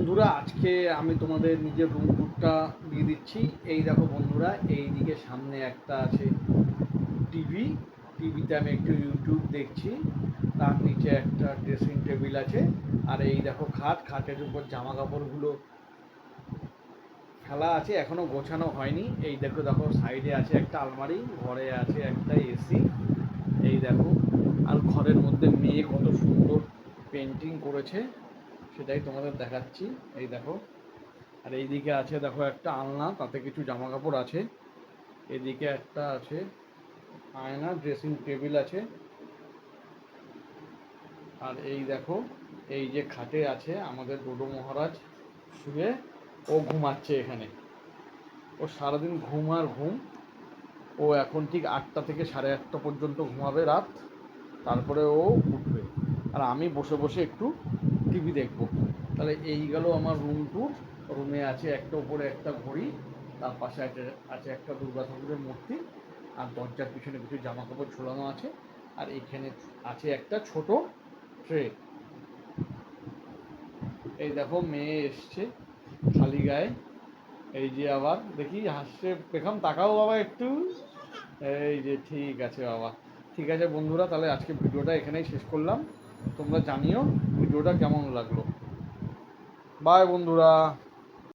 বন্ধুরা, আজকে আমি তোমাদের নিজের রুম টুরটা দিয়ে দিচ্ছি। এই দেখো বন্ধুরা এই দিকে সামনে একটা আছে টিভি টিভিতে আমি একটু ইউটিউব দেখছি। তার নিচে একটা ড্রেসিং টেবিল আছে। আর এই দেখো খাট, খাটের উপর জামা কাপড়গুলো ফেলা আছে, এখনও গোছানো হয়নি। এই দেখো দেখো সাইডে আছে একটা আলমারি, ঘরে আছে একটা এসি এই দেখো, আর ঘরের মধ্যে মেয়ে কত সুন্দর পেন্টিং করেছে। সেটাই তোমাদের দেখাচ্ছি। এই দেখো। আর এইদিকে আছে দেখো একটা আলনা, তাতে কিছু জামা কাপড় আছে। এদিকে একটা আছে আয়না ড্রেসিং টেবিল আছে। আর এই দেখো, এই যে খাটে আছে আমাদের ডোডো মহারাজ, শুয়ে ও ঘুমাচ্ছে এখানে। ও সারাদিন ঘুম আর ঘুম। ও এখন ঠিক আটটা থেকে সাড়ে আটটা পর্যন্ত ঘুমাবে রাত। তারপরে ও উঠবে। আর আমি বসে বসে একটু টিভি দেখব। তাহলে এই গেল আমার রুম টুর রুমে আছে একটা উপরে একটা ঘড়ি, তার পাশে আছে আছে একটা দুর্গা ঠাকুরের মূর্তি, আর দরজার পিছনে কিছু জামা কাপড় ঝোলানো আছে, আর এখানে আছে একটা ছোট ট্রে এই দেখো, মেয়ে এসছে খালি গায়ে। এই যে আবার, দেখি হাসছে পেখাম তাকাও বাবা একটু। এই যে, ঠিক আছে বাবা। ঠিক আছে বন্ধুরা, তাহলে আজকে ভিডিওটা এখানেই শেষ করলাম। তোমরা জানিও ভিডিওটা কেমন লাগল। বাই বন্ধুরা।